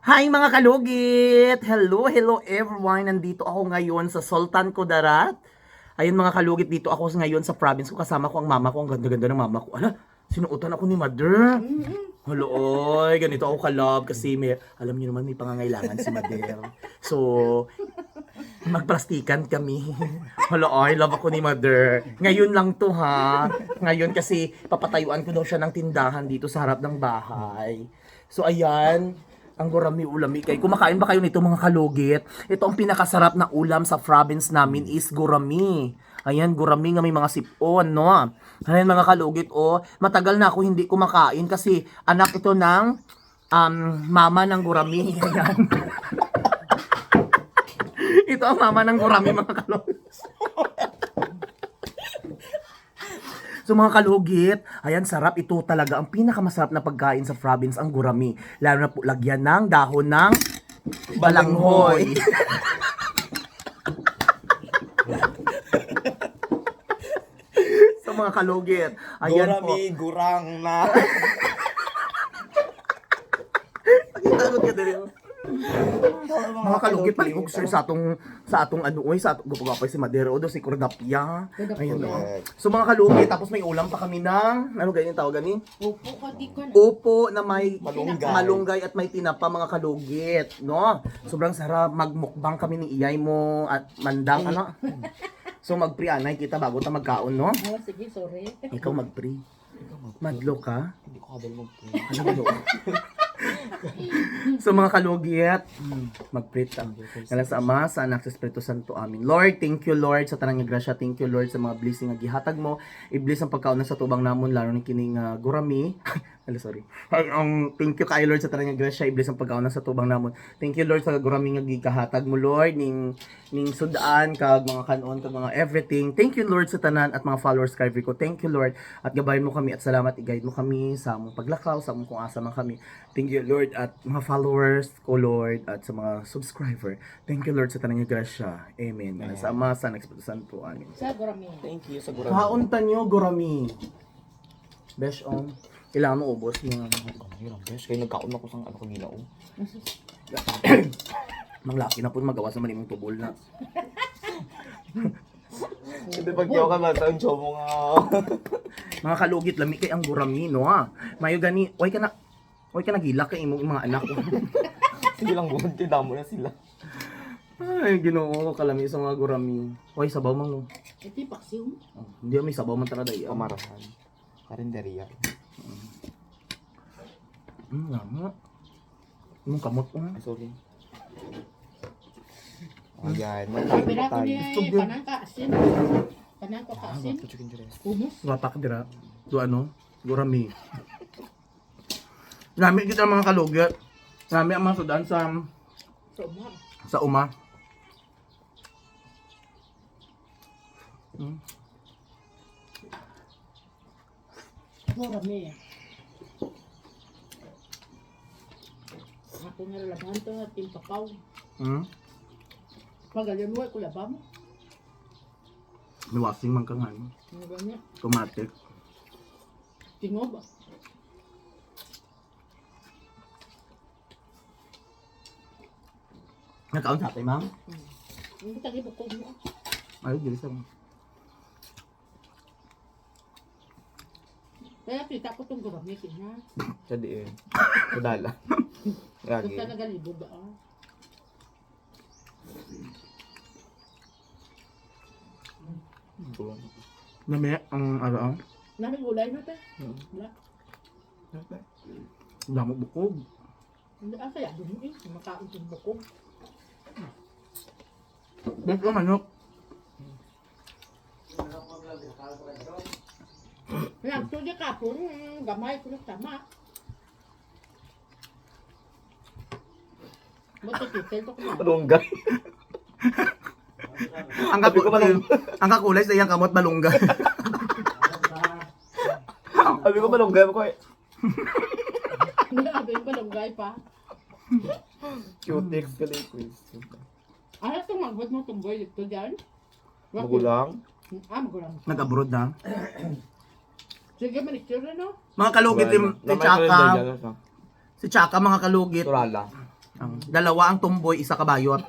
Hi mga kalugit! Hello, hello everyone! Nandito ako ngayon sa Sultan Kudarat. Ayun mga kalugit, dito ako ngayon sa province ko. Kasama ko ang mama ko. Ang ganda-ganda ng mama ko. Ala, sinuotan ako ni mother. Hello, oy, ganito ako kalab kasi may, alam niyo naman may pangangailangan si mother. So, magplastikan kami. Hello, oy, love ako ni mother. Ngayon lang to ha. Ngayon kasi papatayuan ko daw siya ng tindahan dito sa harap ng bahay. So, ayan, ang gurami ulami kay. Kumakain ba kayo nito mga kalugit? Ito ang pinakasarap na ulam sa province namin is gurami. Ayan, gurami nga may mga sipon, no? Ayan mga kalugit, oh. Matagal na ako hindi kumakain kasi anak ito ng um, mama ng gurami. Ayan. ito ang mama ng gurami mga kalugit. So mga kalugit, ayan sarap ito talaga ang pinakamasarap na pagkain sa province ang gurami. Lalo na po lagyan ng dahon ng balanghoy. so mga kalugit, ayan po. Gurami, gurang na. Takot ka din. Mga kalugit, palihog sir sa atong sa atong ano oy sa atong gupagapay si Madero do si Cordapia. Ayun no. So mga kalugit, tapos may ulam pa kami ng ano ganyan tawag ka, di ko na. Upo na may Malunggay. malunggay at may tinapa mga kalugit, no? Sobrang sarap magmukbang kami ni iyay mo at mandang ano. So magprianay kita bago ta magkaon, no? Oh, sige, sorry. Ikaw magpri. Madlo ka? Hindi ko kabal mo. Ano ba? So mga kalugit, mag-pray ta. Kala sa Ama, sa Anak, sa Espiritu Santo. Amin. Lord, thank you Lord sa tanang nga grasya. Thank you Lord sa mga blessing nga gihatag mo. I-bless ang pagkaon sa tubang namon lalo ni kining uh, gurami. Ala, sorry. Ay, ang thank you kay Lord sa tanang grasya. I-bless ang pagkaon sa tubang namon. Thank you Lord sa gurami nga gigahatag mo Lord ning ning sudaan kag mga kanon kag mga everything. Thank you Lord sa tanan at mga followers kay ko. Thank you Lord at gabayan mo kami at salamat i-guide mo kami sa among paglakaw sa among kung asa man kami. Thank you Lord at mga followers ko Lord at sa mga subscriber. Thank you Lord sa tanang grasya. Amen. Amen. Sa Ama, sa Espiritu Santo. Amen. Sa gurami. Thank you sa gurami. Kaunta nyo, Gurami. Besh, on. Kailangan mo ubos yung Hirang besh, kayo nagkaon ako sa ano ko oh. Mang laki na po magawa sa manimong tubol na. Hindi pag yaw ka ba, taon show mo nga. Mga kalugit, lami kay ang gurami, no ha? Mayo gani, oy ka na, oy ka nagila kay imong mga anak ko. Sige lang buwan, tinamo na sila. Ay, ginoo ko kalami sa mga gurami. Oy, sabaw mang no. Ito yung paksiw. Oh, hindi may sabaw man tara dayo. Kamarahan. Hmm, nga. Imong kamot ko. Ay, sorry. Ayan, Sabi magkain na na ko ni tayo. panang kaasin. Panang ko kaasin. Humus. Wapa ka dira. Do ano? Gurami. Nami kita mga kalugit. Nami ang mga sudan sa So, ma. sa uma. Hmm. Gurami. Ako nga labahan to at timpakaw. Hmm. Pagalan mo, ko labang. May wasing man ka nga. no? Ano ganyan? Automatic. Tingob. Nagkaon sa atin, ma'am? Hindi tagi po ko mo. Ay, dili sa Kaya kita ko itong gurami. Kina. Sa diin. Kudala. Lagi. Gusto na galibog ba? ah? Nami, ang ano, ang Namin gulay na te. Hmm. Wala. damo bukog. Hindi ah, kaya dun eh. Makain yung bukog. Bukog ang manok. Nagto di ka po, gamay ko na tama. Ba't ititil to kuma? Malunggay. Ang Sabi ko ang kakulay sa iyang kamot malunggay. Sabi ko malunggay ko eh. Grabe yung balonggay pa. Cutex ka lang quiz. Ano itong magbot mo tumboy dito dyan? Magulang. Ah, magulang. Nag-abroad na. Sige, manicure na no? Mga kalugit, yung, si Chaka, dyan, si Chaka mga kalugit, Turala. Ang dalawa ang tumboy, isa kabayot.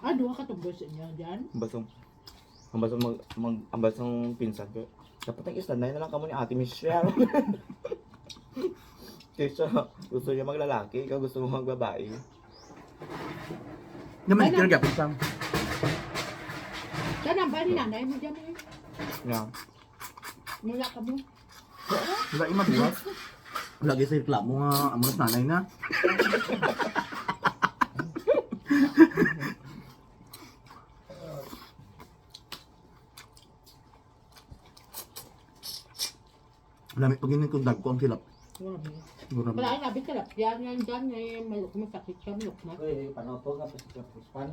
Ah, duha ka tumboy sa inyo dyan. Ambasong, ambasong mag, mag, ambasong pinsan ko. Dapat ang isa na lang kamo ni Ate Michelle. Kaysa gusto niya maglalaki, ikaw gusto mo magbabae. Naman ikir gapit sang. Saan ang ba ni nanay mo dyan eh? Nga. Mula ka mo. Wala yung mabuwas. Lagi sa reklamo nga, amo na nanay na. Lamit pag yun kung dag ko ang silap. Grabe. Wala ay nabi ka Yan yan dyan eh. Maluk mo sakit ka. Maluk na. Oy, panoto ka pa sa puspan.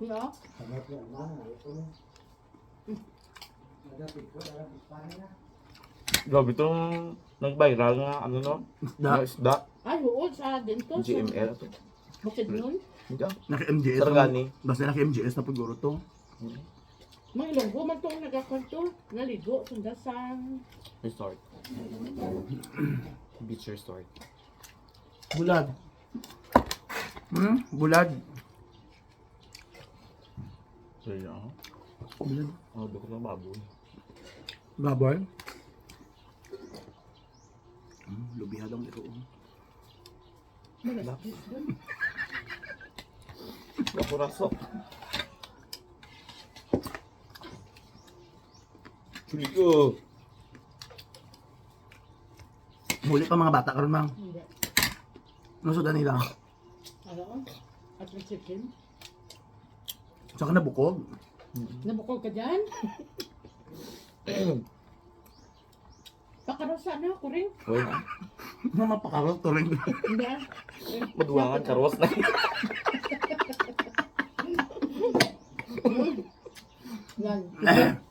Kuya. Panoto yan lang, ito mo. Nagapit ko, nagapit puspan na. Grabe itong nag-viral nga, ano no? Da, Nga isda, Ay, oo. Sa dito. sa- GML. Bukid nun. Hindi ah. naka-MGS. Sargani. Basta naka-MGS na paguro to. Mga ilonggo man itong nagkakanto. Naligo. Sundasan. Resort. Beach resort. Bulad. Hmm? Bulad. Yun ah. Bulad. Oh, ko ng baboy. Baboy. Hmm, lubihad ang ito. Malasakit dun. Ako rasok. Chuli ko. Huli pa mga bata karon mang. Hindi. Nusudan nila. Ano? At may chicken. Saka nabukog. Nabukol ka dyan? Pakarosa na ako rin. Uy na. Mga mapakarot to rin. Hindi ah. Maduwangan, karos na. Yan.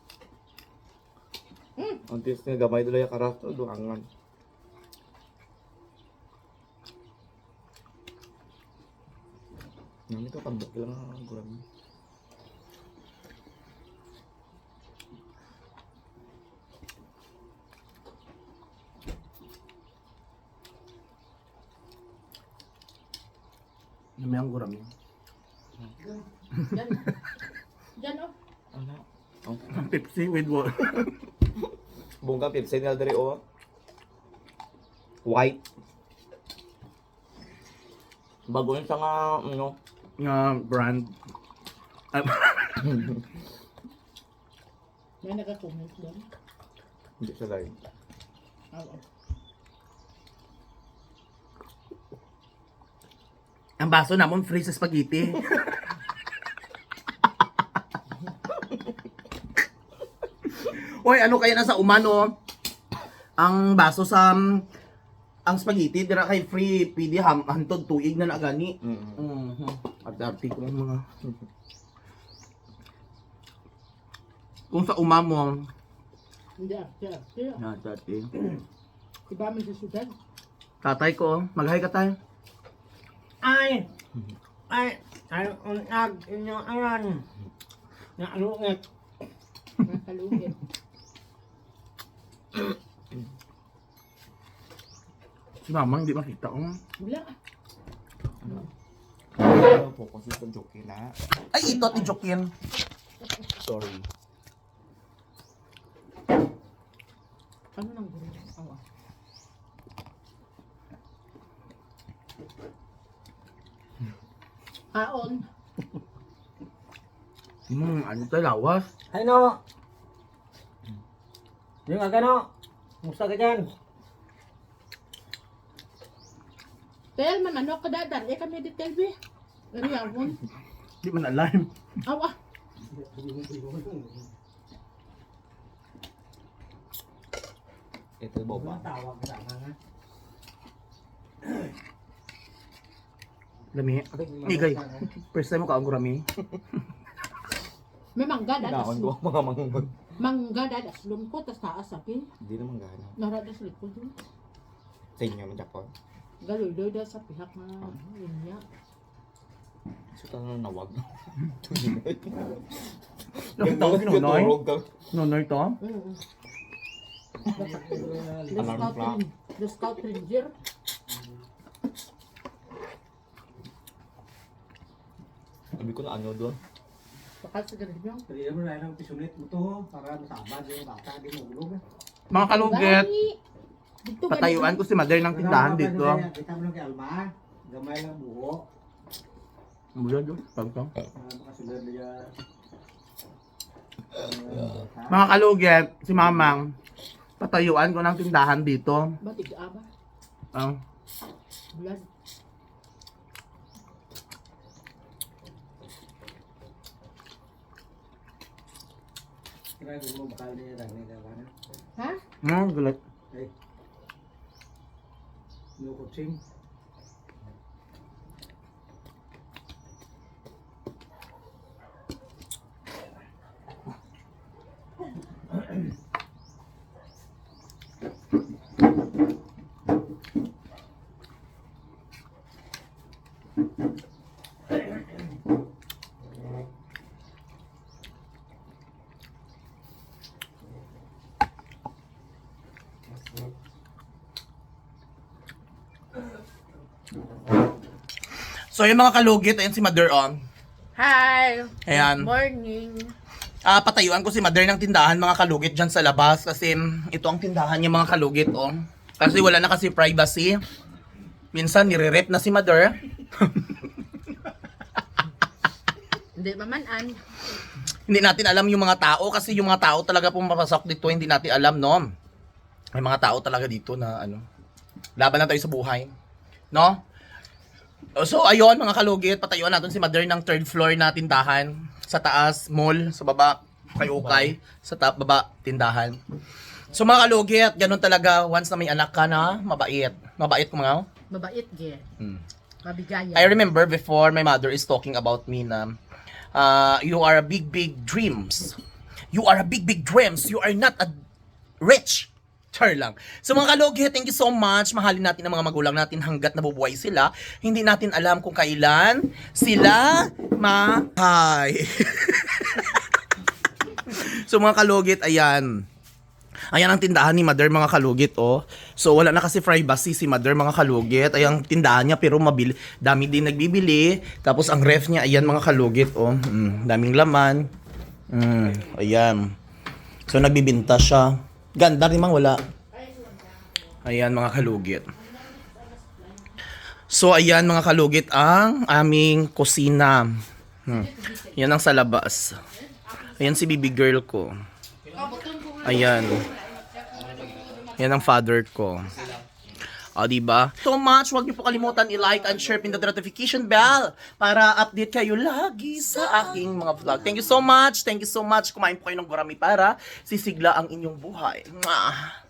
Ang tiis nga gamay doon yung karas to, duwangan. Nang ito, tambok lang ang gurami. Namayang guram yun. Yan. Yan oh. Ano? Oh. Pepsi with water. Bungka Pepsi nila dali o. White. Bago yun sa nga, ano, Nga brand. Ah, May nagka-comment doon. hindi siya live. Oo. Ang baso namon free sa spaghetti. Oy, ano kaya nasa umano? Ang baso sa um, ang spaghetti dira kay free pidi ham hantod tuig na nagani. Mm. Mhm. At arti ko mga Kung sa umamo, Hindi ah. Hindi ah. Hindi ah. na dati. Iba man sa syudad. Tatay ko, mag-hi ka tayo. ai ai ai ông ta nhỏ ăn nhỏ lúc nghịch มาทะลุเห็ดที่บ้านมั่งดิบ้างเห็ดต๋องดูแล้วผมก็ซื้อคนจกเกณฑ์แล้วไอ้อีตัวติดจกเกณฑ์ sorry Kaon. Hmm, ano tayo lawas? Ano? Yung agano? Musta ka dyan? Tel man ano ka dadar. Eh kami di telbi. Ano yawon? Di man alam. Awa. Ito boba. Tawag ka nga. Lami. Igay. First time mo ka ang gurami. May mangga dadas. Daon ko mga mangungot. Mangga dadas. Lum ko tas taas sabi. Hindi naman gana. Naradas likod dun. Sa inyo man Japon. Galoy-loy daw sa pihak na linya. So, tanong na nawag. Ko kinunoy. Turog ka. Nunoy to. Alarm clock. the scout ranger. Sabi ko na ano doon. Bakal sa ganun yung. Pwede mo na lang pisunit mo to para matabad yung bata di mo ulog. Mga kalugit. Dito ka patayuan ko si mother ng tindahan dito. Kita mo lang kay Alma. Gamay lang buho. Mula doon, pagkang. Para makasulad niya. Mga kalugit, si mamang, patayuan ko ng tindahan dito. Ba, tig-aba. Ang Bulan. Kaya kung mo bakal niya lang niya So yung mga kalugit, ayan si mother on. Hi! Ayan. Morning. Ah, patayuan ko si mother ng tindahan mga kalugit dyan sa labas kasi ito ang tindahan niya mga kalugit oh. Kasi wala na kasi privacy. Minsan nire-rep na si mother. Hindi mamanan. hindi natin alam yung mga tao kasi yung mga tao talaga pumapasok dito hindi natin alam no. May mga tao talaga dito na ano. Laban na tayo sa buhay. No? So ayun mga kalugit, patayuan natin si mother ng third floor na tindahan. Sa taas, mall. Sa baba, kay Ukay. Sa top, baba, tindahan. So mga kalugit, ganun talaga once na may anak ka na, mabait. Mabait ko mga. Mabait, ge. Hmm. Mabigayan. I remember before my mother is talking about me na uh, you are a big big dreams. You are a big big dreams. You are not a rich. Char lang. So mga kalogi, thank you so much. Mahalin natin ang mga magulang natin hanggat nabubuhay sila. Hindi natin alam kung kailan sila mahay. so mga kalugit, ayan. Ayan ang tindahan ni Mother mga kalugit oh. So wala na kasi privacy si Mother mga kalugit. Ayan ang tindahan niya pero mabili, dami din nagbibili. Tapos ang ref niya ayan mga kalugit oh. Mm, daming laman. Mm, ayan. So nagbibinta siya. Ganda rin mang wala. Ayan mga kalugit. So ayan mga kalugit ang aming kusina. Hmm. Yan ang sa labas. Ayan si baby girl ko. Ayan. Yan ang father ko. O, diba? So much, huwag niyo po kalimutan i-like and share pin the notification bell para update kayo lagi sa aking mga vlog. Thank you so much. Thank you so much. Kumain po kayo ng gurami para sisigla ang inyong buhay. Mwah!